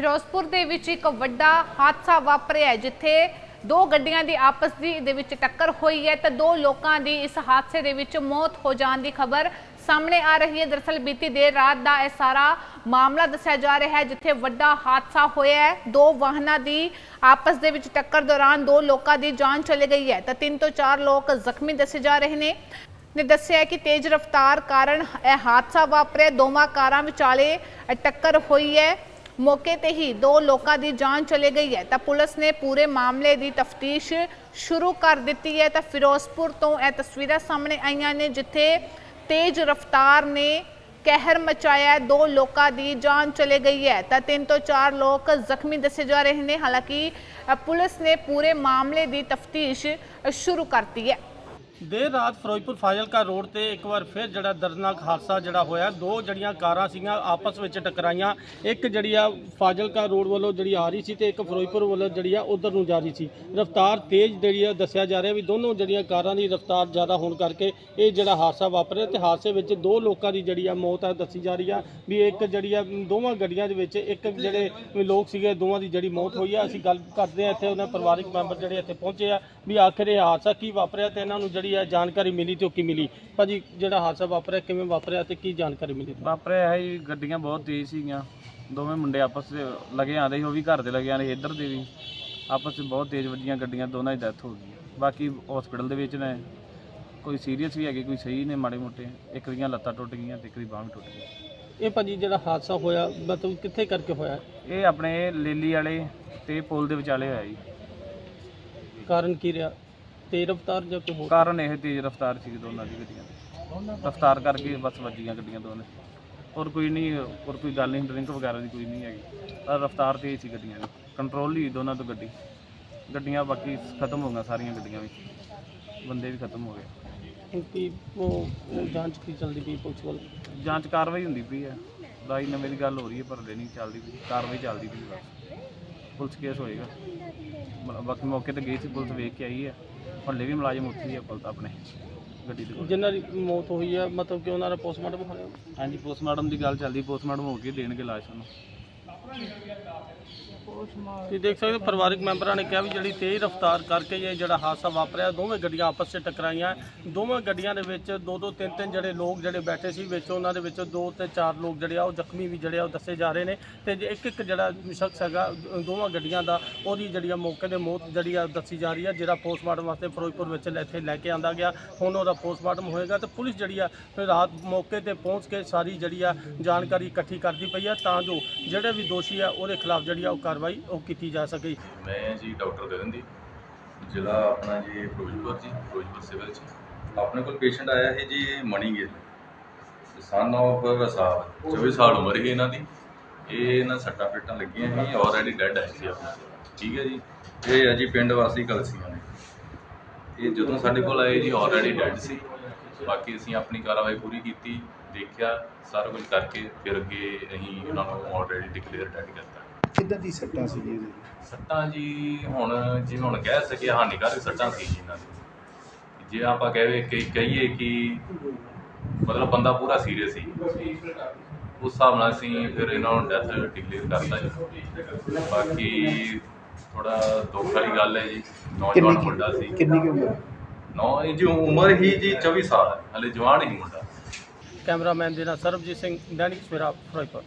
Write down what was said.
ਫਿਰੋਜ਼ਪੁਰ ਦੇ ਵਿੱਚ ਇੱਕ ਵੱਡਾ ਹਾਦਸਾ ਵਾਪਰਿਆ ਜਿੱਥੇ ਦੋ ਗੱਡੀਆਂ ਦੀ ਆਪਸ ਦੀ ਦੇ ਵਿੱਚ ਟੱਕਰ ਹੋਈ ਹੈ ਤਾਂ ਦੋ ਲੋਕਾਂ ਦੀ ਇਸ ਹਾਦਸੇ ਦੇ ਵਿੱਚ ਮੌਤ ਹੋ ਜਾਣ ਦੀ ਖਬਰ ਸਾਹਮਣੇ ਆ ਰਹੀ ਹੈ। ਦਰਅਸਲ ਬੀਤੀ ਦੇਰ ਰਾਤ ਦਾ ਇਹ ਸਾਰਾ ਮਾਮਲਾ ਦੱਸਿਆ ਜਾ ਰਿਹਾ ਹੈ, ਜਿੱਥੇ ਵੱਡਾ ਹਾਦਸਾ ਹੋਇਆ ਹੈ। ਦੋ ਵਾਹਨਾਂ ਦੀ ਆਪਸ ਦੇ ਵਿੱਚ ਟੱਕਰ ਦੌਰਾਨ ਦੋ ਲੋਕਾਂ ਦੀ ਜਾਨ ਚਲੀ ਗਈ ਹੈ ਤਾਂ ਤਿੰਨ ਤੋਂ ਚਾਰ ਲੋਕ ਜ਼ਖਮੀ ਦੱਸੇ ਜਾ ਰਹੇ ਨੇ। ਨੇ ਦੱਸਿਆ ਕਿ ਤੇਜ਼ ਰਫ਼ਤਾਰ ਕਾਰਨ ਇਹ ਹਾਦਸਾ ਵਾਪਰਿਆ। ਦੋਵਾਂ ਕਾਰਾਂ ਵਿਚਾਲੇ ਟੱਕਰ ਹੋਈ ਹੈ। ਮੌਕੇ ਤੇ ਹੀ ਦੋ ਲੋਕਾਂ ਦੀ ਜਾਨ ਚਲੇ ਗਈ ਹੈ। ਤਾਂ ਪੁਲਿਸ ਨੇ ਪੂਰੇ ਮਾਮਲੇ ਦੀ ਤਫਤੀਸ਼ ਸ਼ੁਰੂ ਕਰ ਦਿੱਤੀ ਹੈ। ਤਾਂ ਫਿਰੋਜ਼ਪੁਰ ਤੋਂ ਇਹ ਤਸਵੀਰਾਂ ਸਾਹਮਣੇ ਆਈਆਂ ਨੇ, ਜਿੱਥੇ ਤੇਜ਼ ਰਫ਼ਤਾਰ ਨੇ ਕਹਿਰ ਮਚਾਇਆ, ਦੋ ਲੋਕਾਂ ਦੀ ਜਾਨ ਚਲੇ ਗਈ ਹੈ। ਤਾਂ ਤਿੰਨ ਤੋਂ ਚਾਰ ਲੋਕ ਜ਼ਖਮੀ ਦੱਸੇ ਜਾ ਰਹੇ ਨੇ। ਹਾਲਾਂਕਿ ਪੁਲਿਸ ਨੇ ਪੂਰੇ ਮਾਮਲੇ ਦੀ ਤਫਤੀਸ਼ ਸ਼ੁਰੂ ਕਰਤੀ ਹੈ। ਦੇਰ ਰਾਤ ਫਿਰੋਜ਼ਪੁਰ ਫਾਜ਼ਿਲਕਾ ਰੋਡ ਤੇ ਇੱਕ ਵਾਰ ਫਿਰ ਜਿਹੜਾ ਦਰਦਨਾਕ ਹਾਦਸਾ ਜਿਹੜਾ ਹੋਇਆ, ਦੋ ਜਿਹੜੀਆਂ ਕਾਰਾਂ ਸੀਗੀਆਂ ਆਪਸ ਵਿੱਚ ਟਕਰਾਈਆਂ। ਇੱਕ ਜਿਹੜੀ ਆ ਫਾਜ਼ਿਲਕਾ ਰੋਡ ਵੱਲੋਂ ਜਿਹੜੀ ਆ ਰਹੀ ਸੀ ਤੇ ਇੱਕ ਫਿਰੋਜ਼ਪੁਰ ਵੱਲੋਂ ਜਿਹੜੀ ਆ ਉਧਰ ਨੂੰ ਜਾ ਰਹੀ ਸੀ। ਰਫ਼ਤਾਰ ਤੇਜ਼ ਜਿਹੜੀ ਆ ਦੱਸਿਆ ਜਾ ਰਿਹਾ ਵੀ ਦੋਨੋਂ ਜਿਹੜੀਆਂ ਕਾਰਾਂ ਦੀ ਰਫ਼ਤਾਰ ਜ਼ਿਆਦਾ ਹੋਣ ਕਰਕੇ ਇਹ ਜਿਹੜਾ ਹਾਦਸਾ ਵਾਪਰਿਆ ਤੇ ਹਾਦਸੇ ਵਿੱਚ ਦੋ ਲੋਕਾਂ ਦੀ ਜਿਹੜੀ ਆ ਮੌਤ ਆ ਦੱਸੀ ਜਾ ਰਹੀ ਆ ਵੀ ਇੱਕ ਜਿਹੜੀ ਆ ਦੋਵਾਂ ਗੱਡੀਆਂ ਦੇ ਵਿੱਚ ਇੱਕ ਜਿਹੜੇ ਲੋਕ ਸੀਗੇ ਦੋਵਾਂ ਦੀ ਜਿਹੜੀ ਮੌਤ ਹੋਈ ਆ। ਅਸੀਂ ਗੱਲ ਕਰਦੇ ਆ ਇੱਥੇ ਉਹਨਾਂ ਪਰਿਵਾਰਿਕ ਮੈਂਬਰ ਜਿਹੜੇ ਇੱਥੇ ਪਹੁੰਚੇ ਆ ਵੀ ਆਖਿਰ ਇਹ ਹਾਦਸਾ ਕੀ ਵਾਪਰਿਆ ਤੇ ਇਹਨਾਂ ਨੂੰ ਜਿਹੜੀ ਆ ਜਾਣਕਾਰੀ ਮਿਲੀ ਤੇ ਉਹ ਕੀ ਮਿਲੀ? ਭਾਜੀ ਜਿਹੜਾ ਹਾਦਸਾ ਵਾਪਰਿਆ ਕਿਵੇਂ ਵਾਪਰਿਆ ਤੇ ਕੀ ਜਾਣਕਾਰੀ ਮਿਲੀ ਵਾਪਰਿਆ ਹੈ ਜੀ ਗੱਡੀਆਂ ਬਹੁਤ ਤੇਜ਼ ਸੀਗੀਆਂ। ਦੋਵੇਂ ਮੁੰਡੇ ਆਪਸ ਵਿੱਚ ਲਗੇ ਆਂਦੇ ਸੀ ਉਹ ਵੀ ਘਰ ਦੇ ਲਗੇ ਆਂਦੇ ਇੱਧਰ ਦੇ ਵੀ। ਆਪਸ ਵਿੱਚ ਬਹੁਤ ਤੇਜ਼ ਵੱਜੀਆਂ ਗੱਡੀਆਂ ਦੋਨਾਂ ਦੀ ਡੈਥ ਹੋ ਗਈ। ਬਾਕੀ ਹਸਪੀਟਲ ਦੇ ਵਿੱਚ ਨੇ। ਕੋਈ ਸੀਰੀਅਸ ਵੀ ਹੈਗੇ ਕੋਈ ਸਹੀ ਨੇ ਮਾੜੇ ਮੋਟੇ। ਇੱਕ ਦੀਆਂ ਲੱਤਾਂ ਟੁੱਟ ਗਈਆਂ ਤੇ ਇੱਕ ਦੀ ਬਾਂਹ ਵੀ ਟੁੱਟ ਗਈ। ਇਹ ਭਾਜੀ ਜਿਹੜਾ ਹਾਦਸਾ ਹੋਇਆ ਮਤਲਬ ਕਿੱਥੇ ਕਰਕੇ ਹੋਇਆ? ਇਹ ਆਪਣੇ ਲੇਲੀ ਵਾਲੇ ਤੇ ਪੁਲ ਦੇ ਵਿਚਾਲੇ ਹੋਇਆ ਜੀ। ਕਾਰਨ ਕੀ ਰਿਹਾ? ਤੇਜ਼ ਰਫ਼ਤਾਰ ਜਾਂ ਕੋਈ ਹੋਰ? ਕਾਰਨ ਇਹ ਤੇਜ਼ ਰਫ਼ਤਾਰ ਸੀ ਦੋਨਾਂ ਦੀ ਗੱਡੀਆਂ ਦੀ। ਰਫ਼ਤਾਰ ਕਰਕੇ ਬਸ ਵੱਜੀਆਂ ਗੱਡੀਆਂ ਦੋਨੇ। ਹੋਰ ਕੋਈ ਨਹੀਂ ਹੋਰ ਕੋਈ ਗੱਲ ਨਹੀਂ ਡਰਿੰਕ ਵਗੈਰਾ ਦੀ ਕੋਈ ਨਹੀਂ ਹੈਗੀ। ਪਰ ਰਫ਼ਤਾਰ ਤੇਜ਼ ਸੀ ਗੱਡੀਆਂ ਦੀ। ਕੰਟਰੋਲ ਹੀ ਦੋਨਾਂ ਤੋਂ ਗੱਡੀ। ਗੱਡੀਆਂ ਬਾਕੀ ਖਤਮ ਹੋ ਗਈਆਂ ਸਾਰੀਆਂ ਗੱਡੀਆਂ ਵੀ ਬੰਦੇ ਵੀ ਖਤਮ ਹੋ ਗਏ। ਕੀ ਉਹ ਜਾਂਚ ਕੀ ਚੱਲਦੀ ਪਈ ਪੁਲਿਸ ਵੱਲ? ਜਾਂਚ ਕਾਰਵਾਈ ਹੁੰਦੀ ਪਈ ਹੈ। ਦਾਈ ਨਵੇਂ ਦੀ ਗੱਲ ਹੋ ਰਹੀ ਹੈ ਪਰ ਨਹੀਂ ਚੱਲਦੀ ਪਈ। ਕਾਰਵਾਈ ਚੱਲਦੀ ਪਈ ਬਸ। ਪੁਲਿਸ ਕੇਸ ਹੋਏਗਾ। ਮ- ਬਾਕੀ ਮੌਕੇ ਤੇ ਗਈ ਸੀ ਪੁਲਿਸ ਵੇਖ ਕੇ ਆਈ ਹੈ। ਹੱਲੇ ਵੀ ਮੁਲਾਜ਼ਮ ਉੱਥੇ ਹੀ ਹੈ ਪੁਲਿਸ ਆਪਣੇ। ਗੱਡੀ ਦੇ ਕੋਲ। ਜਿਨ੍ਹਾਂ ਦੀ ਮੌਤ ਹੋਈ ਹੈ ਮਤਲਬ ਕਿ ਉਹਨਾਂ ਦਾ ਪੋਸਟਮਾਰਟਮ ਹੋਇਆ? ਹਾਂਜੀ ਪੋਸਟਮਾਰਟਮ ਦੀ ਗੱਲ ਚੱਲਦੀ ਪੋਸਟਮਾਰਟਮ ਹੋ ਕੇ ਦੇਣਗੇ ਲਾਸ਼ ਨੂੰ ਤੁਸੀਂ ਦੇਖ ਸਕਦੇ ਹੋ, ਪਰਿਵਾਰਕ ਮੈਂਬਰਾਂ ਨੇ ਕਿਹਾ ਵੀ ਜਿਹੜੀ ਤੇਜ਼ ਰਫ਼ਤਾਰ ਕਰਕੇ ਇਹ ਜਿਹੜਾ ਹਾਦਸਾ ਵਾਪਰਿਆ, ਦੋਵੇਂ ਗੱਡੀਆਂ ਆਪਸ 'ਚ ਟਕਰਾਈਆਂ। ਦੋਵੇਂ ਗੱਡੀਆਂ ਦੇ ਵਿੱਚ ਦੋ ਦੋ, ਤਿੰਨ ਤਿੰਨ ਜਿਹੜੇ ਲੋਕ ਜਿਹੜੇ ਬੈਠੇ ਸੀ, ਵਿੱਚ ਉਹਨਾਂ ਦੇ ਵਿੱਚੋਂ ਦੋ ਤੇ ਚਾਰ ਲੋਕ ਜਿਹੜੇ ਆ, ਉਹ ਜ਼ਖਮੀ ਵੀ ਜਿਹੜੇ ਆ, ਉਹ ਦੱਸੇ ਜਾ ਰਹੇ ਨੇ। ਤੇ ਜੇ ਇੱਕ ਇੱਕ ਜਿਹੜਾ ਸ਼ਖਸ ਹੈਗਾ ਦੋਵਾਂ ਗੱਡੀਆਂ ਦਾ, ਉਹਦੀ ਜਿਹੜੀ ਆ ਮੌਕੇ ਤੇ ਮੌਤ ਜਿਹੜੀ ਆ ਦੱਸੀ ਜਾ ਰਹੀ ਆ, ਜਿਹੜਾ ਪੋਸਟਮਾਰਟਮ ਵਾਸਤੇ ਫਿਰੋਜ਼ਪੁਰ ਵਿੱਚ ਇੱਥੇ ਲੈ ਕੇ ਆਂਦਾ ਗਿਆ। ਹੁਣ ਉਹਦਾ ਪੋਸਟਮਾਰਟਮ ਹੋਏਗਾ ਤੇ ਪੁਲਿਸ ਜਿਹੜੀ ਆ ਰਾਤ ਮੌਕੇ ਤੇ ਪਹੁੰਚ ਕੇ ਸਾਰੀ ਜਿਹੜੀ ਆ ਜਾਣਕਾਰੀ ਇਕੱਠੀ ਕਰਦੀ ਪਈ ਆ। ਤਾਂ ਜੋ ਜਿਹੜੇ ਵੀ ਦੋ ਦੋਸ਼ੀ ਆ, ਉਹਦੇ ਖਿਲਾਫ ਜਿਹੜੀ ਆ ਉਹ ਕਾਰਵਾਈ ਉਹ ਕੀਤੀ ਜਾ ਸਕੇ। ਮੈਂ ਜੀ ਡਾਕਟਰ ਗਗਨਦੀਪ ਜ਼ਿਲ੍ਹਾ ਆਪਣਾ ਜੀ ਫਿਰੋਜ਼ਪੁਰ ਜੀ, ਫਿਰੋਜ਼ਪੁਰ ਸਿਵਲ ਚ ਆਪਣੇ ਕੋਲ ਪੇਸ਼ੈਂਟ ਆਇਆ ਹੈ ਜੀ ਮਣੀ ਗਿੱਲ ਸਨ ਆਫ ਰਸਾਬ 24 ਸਾਲ ਉਮਰ ਹੈ ਇਹਨਾਂ ਦੀ। ਇਹ ਇਹਨਾਂ ਸੱਟਾਂ ਪੇਟਾਂ ਲੱਗੀਆਂ ਸੀ ਆਲਰੇਡੀ ਡੈੱਡ ਹੈ ਸੀ ਆਪਣਾ। ਠੀਕ ਹੈ ਜੀ, ਇਹ ਹੈ ਜੀ ਪਿੰਡ ਵਾਸੀ ਕਲਸੀਆਂ ਨੇ। ਇਹ ਜਦੋਂ ਸਾਡੇ ਕੋਲ ਆਏ ਜੀ ਆਲਰੇਡੀ ਡੈੱਡ ਸੀ। ਬਾਕੀ ਅਸੀਂ ਆਪਣੀ ਕਾਰਵਾਈ ਪੂਰੀ ਕੀਤੀ ਦੇਖਿਆ ਸਾਰਾ ਕੁਝ ਕਰਕੇ ਫਿਰ ਅੱਗੇ ਅਸੀਂ ਉਹਨਾਂ ਨੂੰ ਆਲਰੇਡੀ ਡਿਕਲੇਅਰ ਡੈੱਡ ਕਰਤਾ ਕਿੱਦਾਂ ਦੀ ਸੱਟਾਂ ਸੀ ਜੀ? ਸੱਟਾਂ ਜੀ ਹੁਣ ਜਿਵੇਂ ਹੁਣ ਕਹਿ ਸਕੀਏ ਹਾਨੀਕਾਰਕ ਸੱਟਾਂ ਸੀ ਜੀ ਇਹਨਾਂ ਦੀ ਜੇ ਆਪਾਂ ਕਹਵੇ ਕਿ ਕਹੀਏ ਕਿ ਮਤਲਬ ਬੰਦਾ ਪੂਰਾ ਸੀਰੀਅਸ ਸੀ। ਉਸ ਹਿਸਾਬ ਨਾਲ ਅਸੀਂ ਫਿਰ ਇਹਨਾਂ ਨੂੰ ਡੈਥ ਡਿਕਲੇਅਰ ਕਰਤਾ ਜੀ। ਬਾਕੀ ਥੋੜਾ ਦੁੱਖ ਵਾਲੀ ਗੱਲ ਹੈ ਜੀ। ਨੌਜਵਾਨ ਮੁੰਡਾ ਸੀ। ਕਿੰਨੀ ਕੁ ਉਮਰ? ਨੌ ਜੀ ਉਮਰ ਹੀ ਜੀ 24 ਸਾਲ ਹਲੇ ਜਵਾਨ ਹੀ ਮੁੰਡਾ। ਕੈਮਰਾਮੈਨ ਦੇ ਨਾਲ ਸਰਬਜੀਤ ਸਿੰਘ, ਦੈਨਿਕ ਸਵੇਰਾ, ਫਿਰੋਜ਼ਪੁਰ।